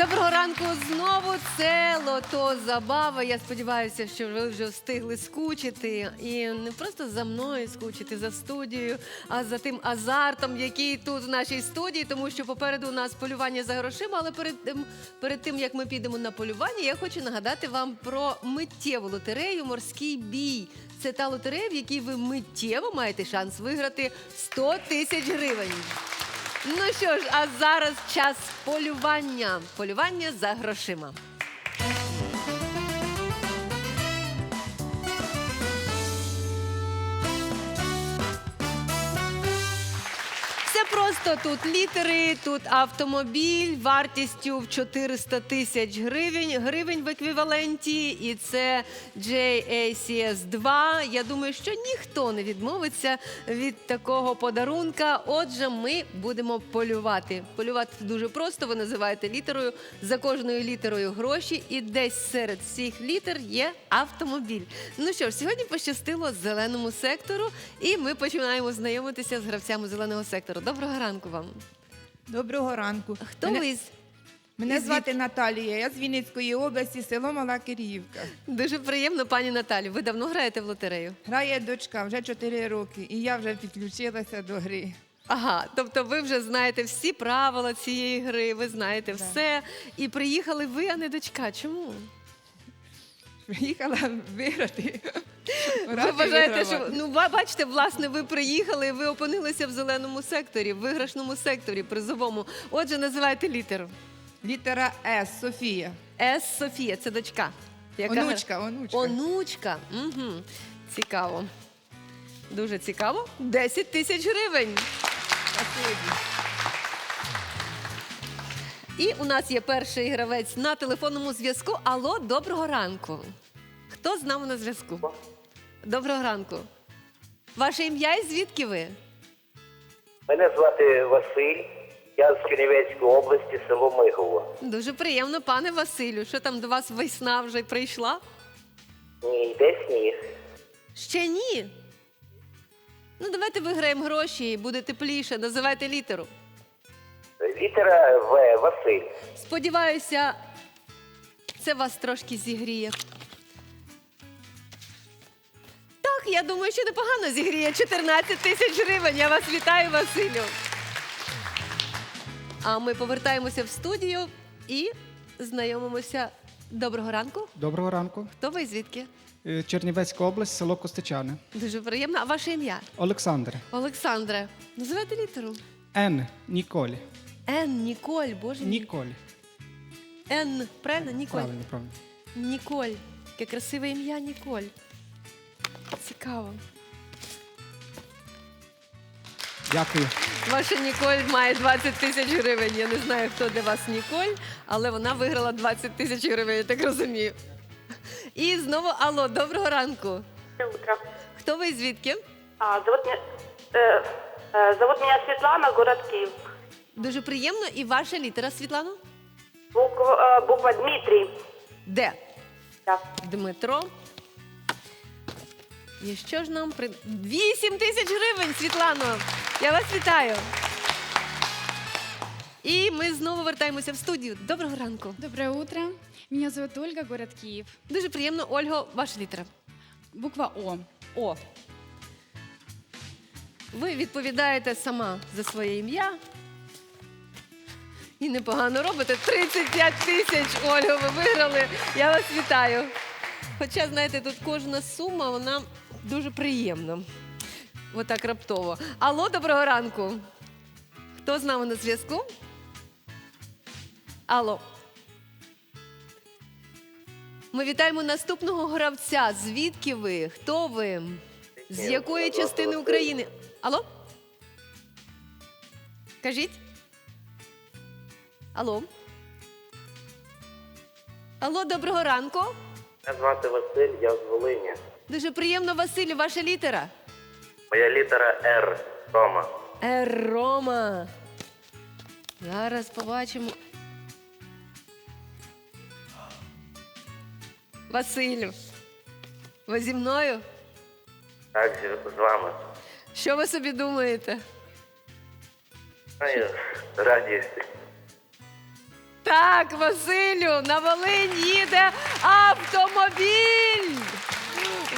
Доброго ранку знову. Це лото забава. Я сподіваюся, що ви вже встигли скучити. І не просто за мною скучити, за студією, а за тим азартом, який тут в нашій студії, тому що попереду у нас полювання за грошима. Але перед тим, перед тим як ми підемо на полювання, я хочу нагадати вам про миттєву лотерею Морський бій. Це та лотерея, в якій ви миттєво маєте шанс виграти 100 тисяч гривень. Ну що ж, а зараз час полювання. Полювання за грошима. Просто тут літери, тут автомобіль вартістю в 400 тисяч гривень, гривень в еквіваленті, і це JACS 2. Я думаю, що ніхто не відмовиться від такого подарунка. Отже, ми будемо полювати. Полювати дуже просто. Ви називаєте літерою. За кожною літерою гроші, і десь серед всіх літер є автомобіль. Ну що ж, сьогодні пощастило зеленому сектору, і ми починаємо знайомитися з гравцями зеленого сектору. Доброго ранку вам. Доброго ранку. Хто мене, ви? з- Мене із звати Наталія. Я з Вінницької області, село Мала Кирівка. Дуже приємно, пані Наталі. Ви давно граєте в лотерею? Грає дочка вже 4 роки, і я вже підключилася до гри. Ага, тобто ви вже знаєте всі правила цієї гри, ви знаєте все. І приїхали ви, а не дочка. Чому? Приїхала виграти. Ви вважаєте, що ну бачите, власне, ви приїхали, і ви опинилися в зеленому секторі, в виграшному секторі, призовому. Отже, називайте літеру. Літера С, Софія. С Софія, це дочка. Яка Онучка, онучка. Онучка. Угу. Цікаво. Дуже цікаво. 10 тисяч гривень. Спасибі. І у нас є перший гравець на телефонному зв'язку. Алло, доброго ранку. Хто з нами на зв'язку? Доброго ранку. Ваше ім'я і звідки ви? Мене звати Василь, я з Чернівецької області, село Мигово. Дуже приємно, пане Василю. Що там до вас весна вже прийшла? Ні, йде сніг. Ще ні. Ну, давайте виграємо гроші і буде тепліше. Називайте літеру. Літера В, Василь. Сподіваюся, це вас трошки зігріє. Так, я думаю, що непогано зігріє 14 тисяч гривень. Я вас вітаю, Василю. А ми повертаємося в студію і знайомимося. Доброго ранку. Доброго ранку. Хто ви і звідки? Е, Чернівецька область, село Костичани. Дуже приємно. А ваше ім'я? Олександр. Олександре. Називайте літеру. Н. Ніколь. Н. Ніколь, боже мій. Ніколь. Н. Правильно? Ніколь. Правильно, правильно. Ніколь. Яке красиве ім'я Ніколь. Цікаво. Дякую. Ваша Ніколь має 20 тисяч гривень. Я не знаю, хто для вас Ніколь, але вона виграла 20 тисяч гривень, я так розумію. І знову алло, доброго ранку. Доброе утро. Хто ви і звідки? А, зовут, меня, э, э, зовут меня Светлана, город Киев. Дуже приємно. І ваша літера, Світлано? Буква, э, буква Дмитрий. Де? Да. Дмитро. І що ж нам при 8 тисяч гривень, Світлано! Я вас вітаю. І ми знову вертаємося в студію. Доброго ранку. Доброе утро. Меня зовут Ольга, город Киев. Дуже приємно, Ольго, ваша літера. Буква О. О. Ви відповідаєте сама за своє ім'я. І непогано робите. 35 тисяч, Ольго, ви виграли. Я вас вітаю. Хоча, знаєте, тут кожна сума, вона дуже приємна. Отак раптово. Алло, доброго ранку. Хто з нами на зв'язку? Алло. Ми вітаємо наступного гравця. Звідки ви? Хто ви? З якої частини України? Алло? Кажіть? Алло? Алло, доброго ранку. Мене звати Василь, я з Волині. Дуже приємно, Василю, ваша літера. Моя літера Р, Рома. Е, Рома. Зараз побачимо. Василю. Ви зі мною? Так, з- вами. Що ви собі думаєте? Знаю, раді. Так, Василю, на Волинь їде автомобіль.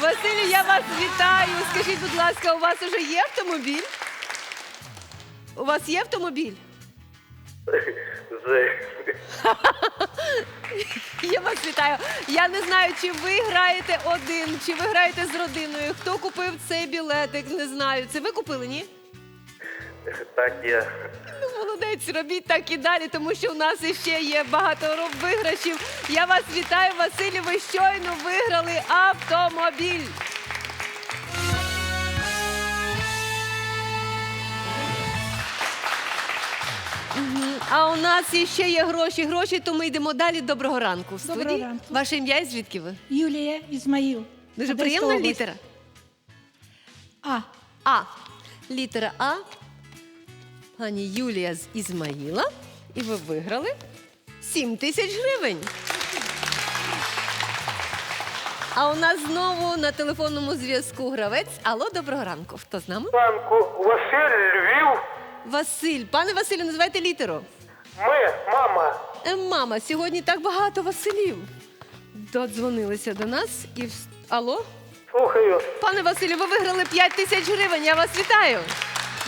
Василю, я вас вітаю. Скажіть, будь ласка, у вас уже є автомобіль? У вас є автомобіль? З... Я вас вітаю. Я не знаю, чи ви граєте один, чи ви граєте з родиною. Хто купив цей білетик? Не знаю. Це ви купили, ні? Так, я. Ну, молодець, робіть так і далі, тому що у нас іще є багато роб- виграшів. Я вас вітаю, Василю. Ви щойно виграли автомобіль. Мгм. А у нас іще є гроші. Гроші, то ми йдемо далі. Доброго ранку. в студії. Доброго ранку. Ваше ім'я і звідки ви? Юлія Ізмаїл. Дуже Одеська приємна область. літера. А. А. Літера А. Пані Юлія з Ізмаїла. І ви виграли 7 тисяч гривень. А у нас знову на телефонному зв'язку гравець. Алло, доброго ранку. Хто з нами? Ранку Василь Львів. Василь. Пане Василю, називайте літеру. Ми, мама. Е, мама, сьогодні так багато Василів. Додзвонилися до нас і вс- Алло? Слухаю. Пане Василю, ви виграли 5 тисяч гривень. Я вас вітаю.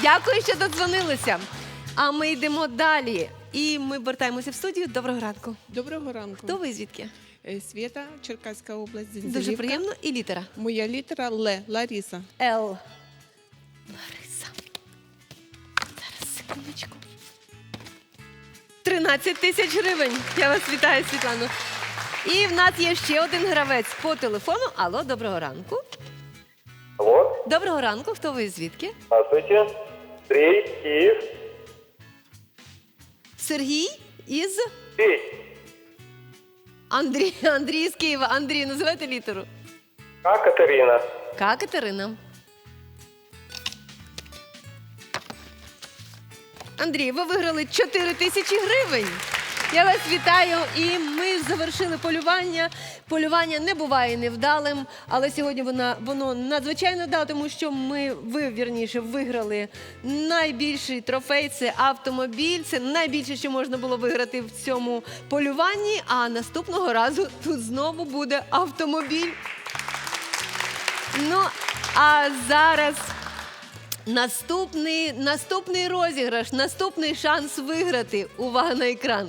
Дякую, що додзвонилися. А ми йдемо далі. І ми вертаємося в студію. Доброго ранку. Доброго ранку. Хто ви і звідки? Е, Свята, Черкаська область, Дуже Зінзелівка. приємно. І літера. Моя літера Л. Ларіса. Л. Лариса. Зараз секундочку. 13 тисяч гривень. Я вас вітаю, Світлано. І в нас є ще один гравець по телефону. Алло, доброго ранку. Алло, Доброго ранку. Хто ви і звідки? здравствуйте. Андрей, із Сергій із Ты. Андрій. Андрій з Києва. Андрій, називайте літеру. А, Катерина. К. Катерина. Андрій, ви виграли 4 тисячі гривень. Я вас вітаю. І ми завершили полювання. Полювання не буває невдалим, але сьогодні вона воно надзвичайно да, тому що ми ви вірніше виграли найбільший трофей. Це автомобіль. Це найбільше, що можна було виграти в цьому полюванні. А наступного разу тут знову буде автомобіль. Ну, а зараз наступний, наступний розіграш, наступний шанс виграти. Увага на екран.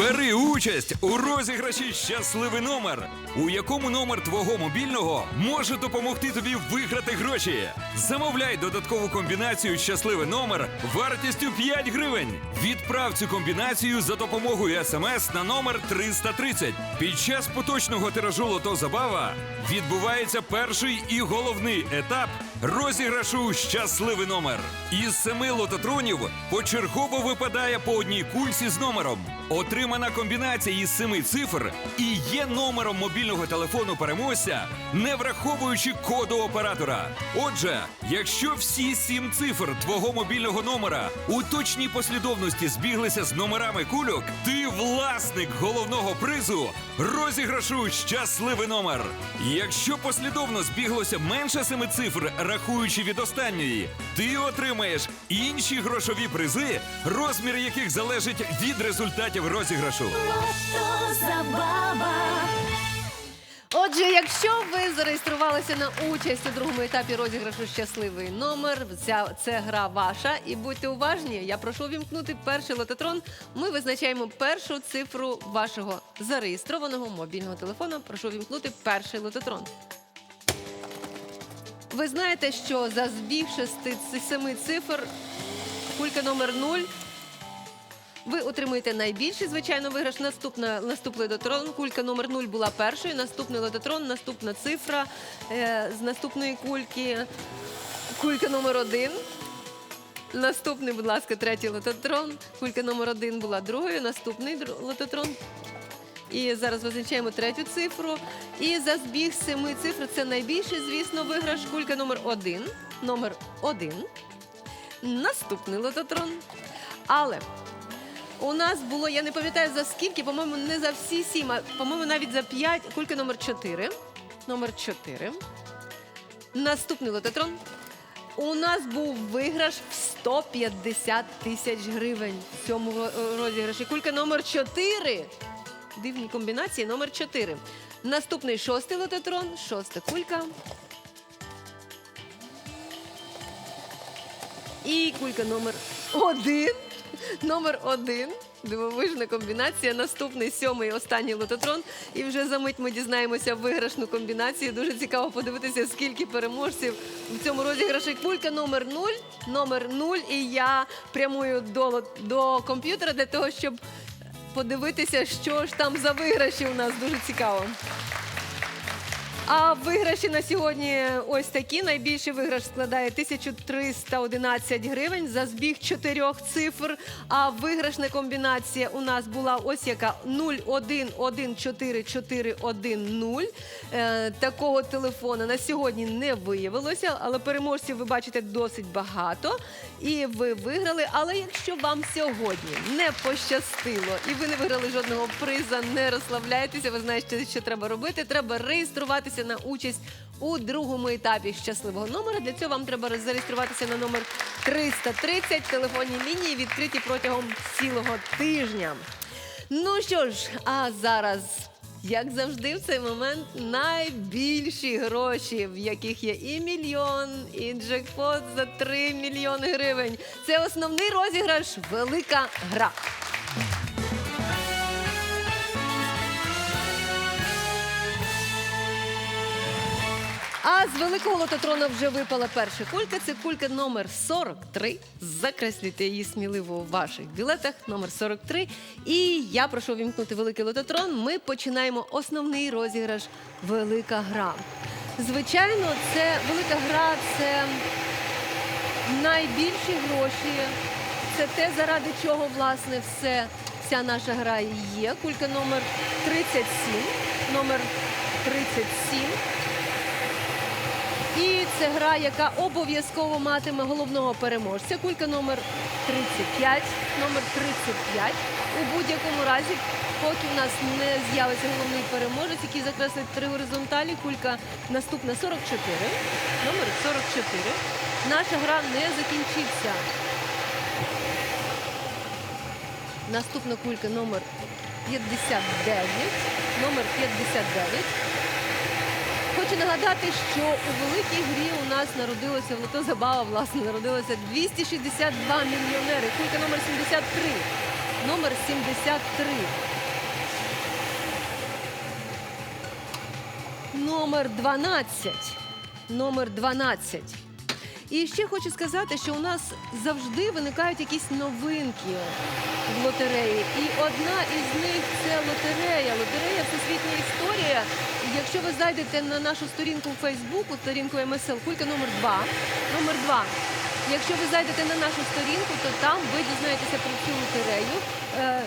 Бери участь у розіграші Щасливий номер, у якому номер твого мобільного може допомогти тобі виграти гроші. Замовляй додаткову комбінацію Щасливий номер вартістю 5 гривень. Відправ цю комбінацію за допомогою смс на номер 330. Під час поточного тиражу Лото Забава відбувається перший і головний етап розіграшу Щасливий номер. Із семи лототронів почергово випадає по одній кульці з номером. Отримана комбінація із семи цифр і є номером мобільного телефону переможця, не враховуючи коду оператора. Отже, якщо всі сім цифр твого мобільного номера у точній послідовності збіглися з номерами кульок, ти власник головного призу розіграшу щасливий номер. Якщо послідовно збіглося менше семи цифр, рахуючи від останньої, ти отримаєш інші грошові призи, розмір яких залежить від результатів розіграшу. Отже, якщо ви зареєструвалися на участь у другому етапі розіграшу щасливий номер, ця це гра ваша. І будьте уважні. Я прошу вімкнути перший лототрон. Ми визначаємо першу цифру вашого зареєстрованого мобільного телефона. Прошу вімкнути перший лототрон. Ви знаєте, що за збіг шести семи цифр кулька номер 0 ви отримуєте найбільший, звичайно, виграш. Наступна наступний лототрон. Кулька номер 0 була першою. Наступний лототрон, наступна цифра е, з наступної кульки. Кулька номер 1. Наступний, будь ласка, третій лототрон. Кулька номер 1 була другою. Наступний лототрон. І зараз визначаємо третю цифру. І за збіг семи цифр це найбільший, звісно, виграш. Кулька номер 1. Номер 1. Наступний лототрон. Але у нас було, я не пам'ятаю за скільки, по-моєму, не за всі сім, а по-моєму, навіть за п'ять. Кулька номер 4. Номер 4. Наступний лототрон. У нас був виграш в 150 тисяч гривень в цьому розіграші. Кулька номер 4. Дивні комбінації номер 4. Наступний шостий лототрон, шоста кулька. І кулька номер один. Номер один. Дивовижна комбінація. Наступний сьомий останній лототрон. І вже за мить ми дізнаємося виграшну комбінацію. Дуже цікаво подивитися, скільки переможців в цьому розіграші. Кулька номер 0, номер 0. І я прямую до, до комп'ютера для того, щоб подивитися, що ж там за виграші у нас. Дуже цікаво. А виграші на сьогодні ось такі. Найбільший виграш складає 1311 гривень за збіг чотирьох цифр. А виграшна комбінація у нас була ось яка 0114410. Е, такого телефона на сьогодні не виявилося, але переможців ви бачите досить багато. І ви виграли. Але якщо вам сьогодні не пощастило і ви не виграли жодного приза, не розслабляйтеся. Ви знаєте, що треба робити. Треба реєструватися на участь у другому етапі щасливого номера. Для цього вам треба зареєструватися на номер 330. Телефонні лінії відкриті протягом цілого тижня. Ну що ж, а зараз. Як завжди, в цей момент найбільші гроші, в яких є і мільйон, і джекпот за 3 мільйони гривень. Це основний розіграш Велика гра. А з великого лототрона вже випала перша кулька. Це кулька номер 43. Закреслюйте її сміливо у ваших білетах. Номер 43. І я прошу вімкнути великий лототрон. Ми починаємо основний розіграш Велика гра. Звичайно, це велика гра це найбільші гроші. Це те, заради чого власне все, вся наша гра є. Кулька номер 37. Номер 37. І це гра, яка обов'язково матиме головного переможця. Кулька номер 35. Номер 35. У будь-якому разі, поки в нас не з'явиться головний переможець, який закреслить три горизонталі, кулька наступна 44. Номер 44. Наша гра не закінчиться. Наступна кулька номер 59. Номер 59. Хочу нагадати, що у великій грі у нас народилося в лото забава, власне, народилося 262 мільйонери. Кулька номер 73. Номер 73. Номер 12. Номер 12. І ще хочу сказати, що у нас завжди виникають якісь новинки в лотереї. І одна із них це лотерея. Лотерея Всесвітня історія. Якщо ви зайдете на нашу сторінку у Фейсбуку, сторінку МСЛ, кулька номер 2. Номер 2. Якщо ви зайдете на нашу сторінку, то там ви дізнаєтеся про цю лотерею, е,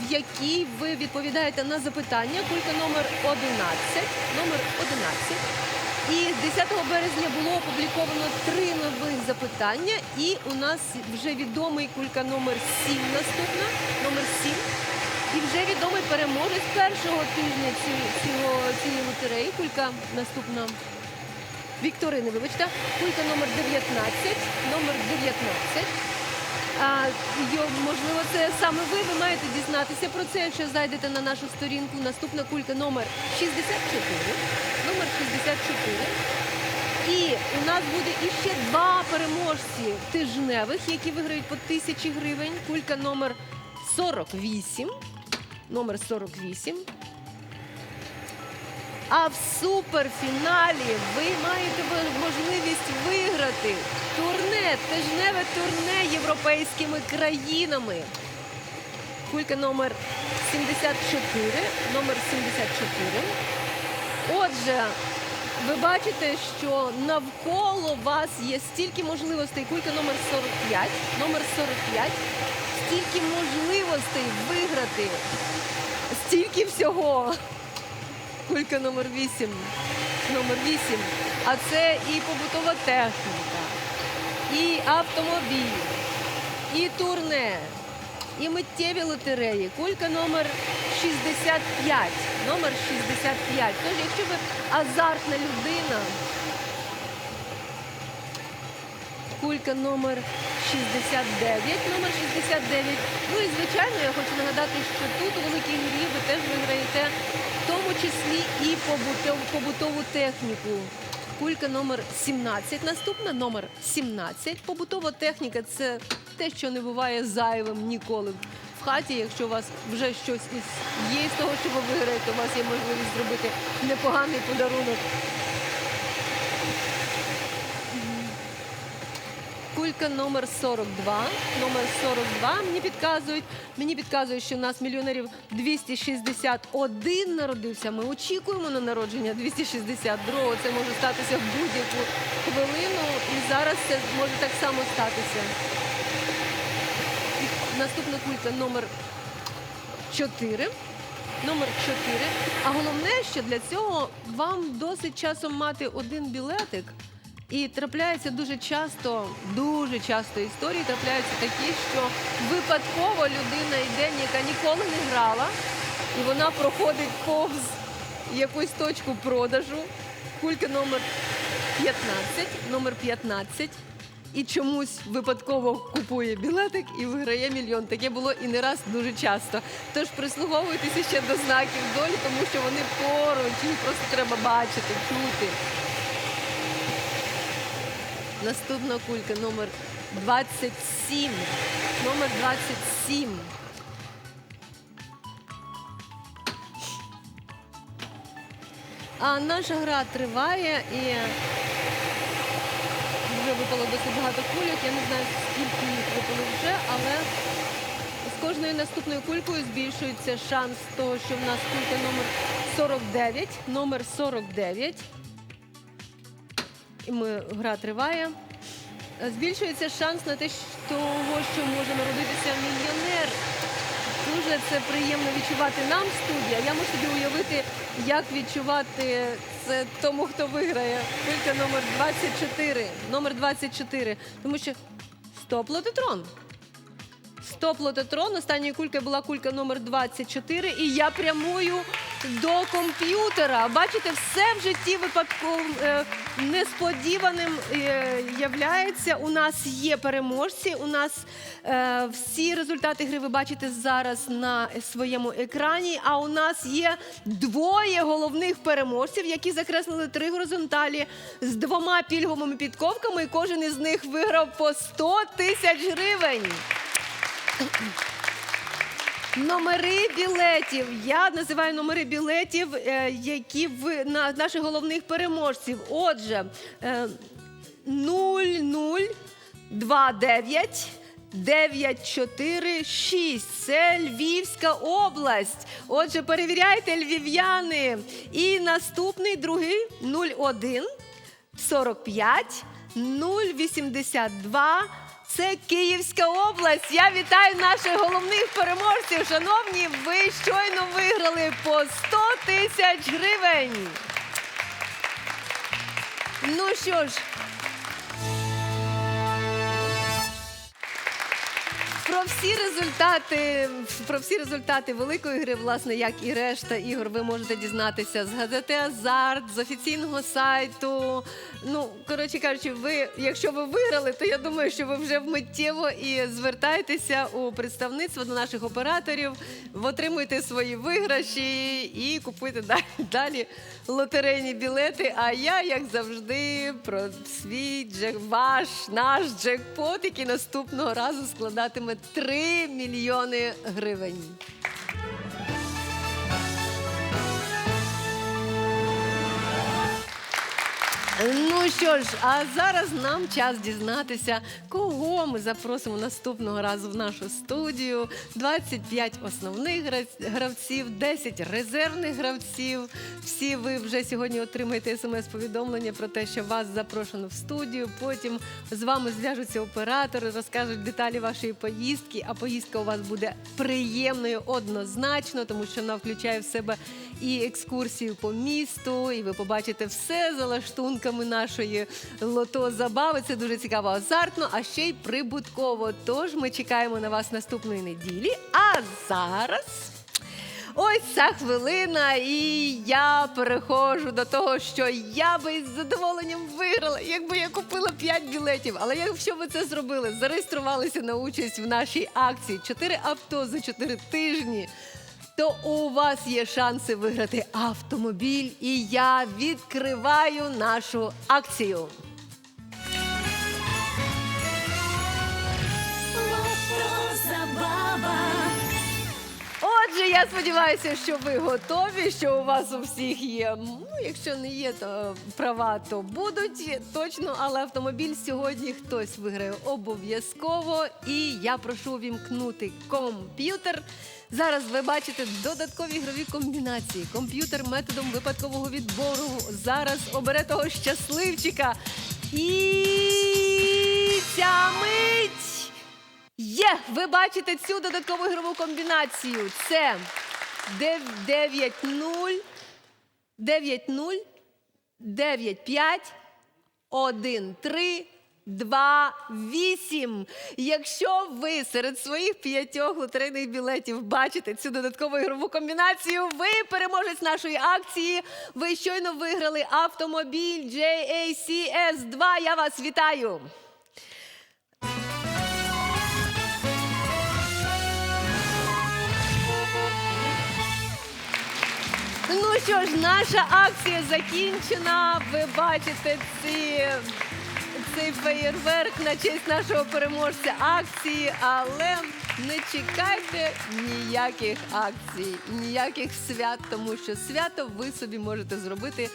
в якій ви відповідаєте на запитання. Кулька номер 11. Номер 11. І 10 березня було опубліковано три нових запитання. І у нас вже відомий кулька номер 7 наступна. Номер 7. І вже відомий переможець першого тижня цієї лотереї. Кулька наступна. Вікторини, вибачте, кулька номер 19. Номер 19. А, можливо, це саме ви. Ви маєте дізнатися про це, якщо зайдете на нашу сторінку. Наступна кулька номер 64. Номер 64. І у нас буде іще два переможці тижневих, які виграють по тисячі гривень. Кулька номер 48. Номер 48. А в суперфіналі ви маєте можливість виграти турне, тижневе турне європейськими країнами. Кулька номер 74. Номер 74. Отже, ви бачите, що навколо вас є стільки можливостей. Кулька номер 45. Номер 45. Стільки можливостей виграти. Стільки всього. Кулька номер 8. Номер 8. А це і побутова техніка, і автомобіль, і турне, і миттєві лотереї. Кулька номер 65. Номер 65. Тож, якщо ви азартна людина, кулька номер 69. Номер 69. Ну і звичайно, я хочу нагадати, що тут у великій грі ви теж виграєте в тому числі і побутову, техніку. Кулька номер 17. Наступна номер 17. Побутова техніка це те, що не буває зайвим ніколи в хаті. Якщо у вас вже щось із є з того, що ви виграєте, у вас є можливість зробити непоганий подарунок. Кулька номер 42. Номер 42 мені підказують. Мені підказують, що у нас мільйонерів 261 народився. Ми очікуємо на народження 262. Це може статися в будь-яку хвилину. І зараз це може так само статися. Наступна кулька номер 4. Номер 4. А головне, що для цього вам досить часом мати один білетик. І трапляється дуже часто, дуже часто історії трапляються такі, що випадково людина йде, яка ніколи не грала, і вона проходить повз якусь точку продажу. Кулька номер 15, номер 15. І чомусь випадково купує білетик і виграє мільйон. Таке було і не раз дуже часто. Тож прислуговуйтеся ще до знаків долі, тому що вони поруч, їх просто треба бачити, чути. Наступна кулька номер 27. Номер 27. А наша гра триває і вже випало досить багато кульок. Я не знаю, скільки їх випало вже, але з кожною наступною кулькою збільшується шанс того, що в нас кулька номер 49. Номер 49. І ми, гра триває. Збільшується шанс на те, що- того, що може народитися мільйонер. Дуже це приємно відчувати нам в студії. а Я можу собі уявити, як відчувати це тому, хто виграє. Кулька номер 24. Номер 24. Тому що стоп лототрон. Стоп лототрон. Останньою кулькою була кулька номер 24. І я прямую до комп'ютера. Бачите, все в житті випадковим е, несподіваним е, являється. У нас є переможці. У нас е, всі результати гри ви бачите зараз на своєму екрані. А у нас є двоє головних переможців, які закреслили три горизонталі з двома пільговими підковками. І кожен із них виграв по 100 тисяч гривень. Номери білетів. Я називаю номери білетів, е, які в на наших головних переможців. Отже, е, 0029 946. Це Львівська область. Отже, перевіряйте львів'яни. І наступний другий 01 45 082. Це Київська область. Я вітаю наших головних переможців. Шановні, ви щойно виграли по 100 тисяч гривень. Ну що ж. Про всі результати, про всі результати великої гри, власне, як і решта ігор, ви можете дізнатися з газети Азарт, з офіційного сайту. Ну, коротше кажучи, ви, якщо ви виграли, то я думаю, що ви вже вмиттєво і звертайтеся у представництво до наших операторів, отримуйте свої виграші і купуйте далі, далі лотерейні білети. А я, як завжди, про свій джек, ваш наш джекпот, який наступного разу складатиме 3 мільйони гривень. Ну що ж, а зараз нам час дізнатися, кого ми запросимо наступного разу в нашу студію. 25 основних гравців, 10 резервних гравців. Всі ви вже сьогодні отримаєте смс-повідомлення про те, що вас запрошено в студію. Потім з вами зв'яжуться оператори, розкажуть деталі вашої поїздки. А поїздка у вас буде приємною однозначно, тому що вона включає в себе і екскурсію по місту, і ви побачите все за лаштунками нашої лото забави. Це дуже цікаво, азартно, а ще й прибутково. Тож ми чекаємо на вас наступної неділі. А зараз. Ось ця хвилина, і я переходжу до того, що я би із задоволенням виграла, якби я купила 5 білетів. Але якщо ви це зробили, зареєструвалися на участь в нашій акції 4 авто за 4 тижні. То у вас є шанси виграти автомобіль, і я відкриваю нашу акцію. Я сподіваюся, що ви готові, що у вас у всіх є. Ну, якщо не є, то права, то будуть точно, але автомобіль сьогодні хтось виграє обов'язково. І я прошу вімкнути комп'ютер. Зараз ви бачите додаткові ігрові комбінації. Комп'ютер методом випадкового відбору зараз обере того щасливчика. І ця мить Є! Ви бачите цю додаткову ігрову комбінацію. Це 9-0, 9-0, 9-5, 1-3, 2, 8. Якщо ви серед своїх п'ятьох лотерейних білетів бачите цю додаткову ігрову комбінацію, ви переможець нашої акції. Ви щойно виграли автомобіль JACS-2. Я вас вітаю! Ну що ж, наша акція закінчена. Ви бачите ці, цей феєрверк на честь нашого переможця акції, але не чекайте ніяких акцій, ніяких свят, тому що свято ви собі можете зробити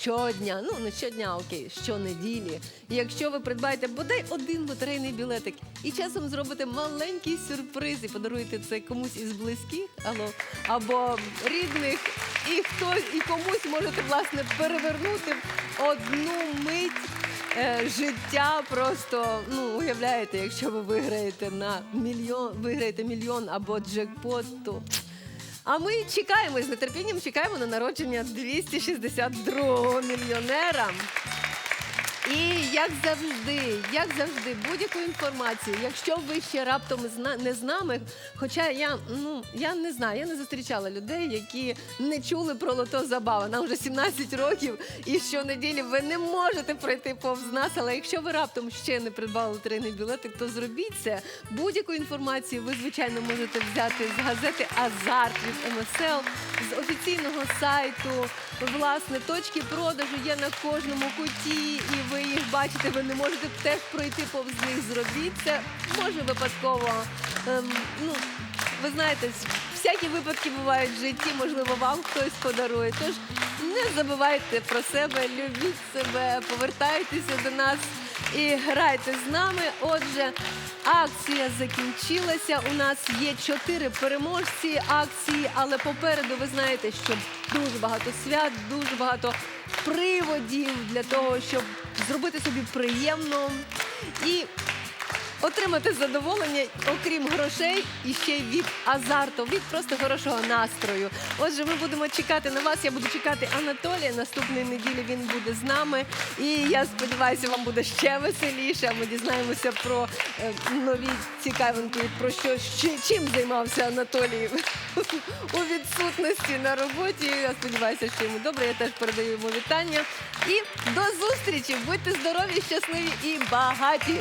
щодня. Ну, не щодня, окей, щонеділі. І якщо ви придбаєте бодай один лотерейний білетик і часом зробите маленький сюрприз і подаруєте це комусь із близьких або, або рідних, і хтось і комусь можете власне перевернути одну мить е, життя. Просто ну уявляєте, якщо ви виграєте на мільйон, виграєте мільйон або джекпот, то. А ми чекаємо з нетерпінням чекаємо на народження 262-го мільйонера. І як завжди, як завжди, будь-яку інформацію, якщо ви ще раптом не з нами, хоча я ну я не знаю, я не зустрічала людей, які не чули про лото забава. Нам вже 17 років, і щонеділі ви не можете пройти повз нас. Але якщо ви раптом ще не придбали лотерейний білетик, то зробіть це. Будь-яку інформацію ви звичайно можете взяти з газети Азарт від МСЛ, з офіційного сайту. Власне, точки продажу є на кожному куті, і ви їх бачите. Ви не можете теж пройти повз них. Зробіть це. Може випадково. Ем, ну, ви знаєте, всякі випадки бувають в житті. Можливо, вам хтось подарує. Тож не забувайте про себе, любіть себе, повертайтеся до нас і грайте з нами. Отже, акція закінчилася. У нас є чотири переможці акції, але попереду ви знаєте, що дуже багато свят, дуже багато приводів для того, щоб зробити собі приємно. І отримати задоволення, окрім грошей, і ще й від азарту, від просто хорошого настрою. Отже, ми будемо чекати на вас. Я буду чекати Анатолія. Наступної неділі він буде з нами. І я сподіваюся, вам буде ще веселіше. Ми дізнаємося про е, нові цікавинки, про що ще- чим займався Анатолій у відсутності на роботі. Я сподіваюся, що йому добре. Я теж передаю йому вітання. І до зустрічі! Будьте здорові, щасливі і багаті!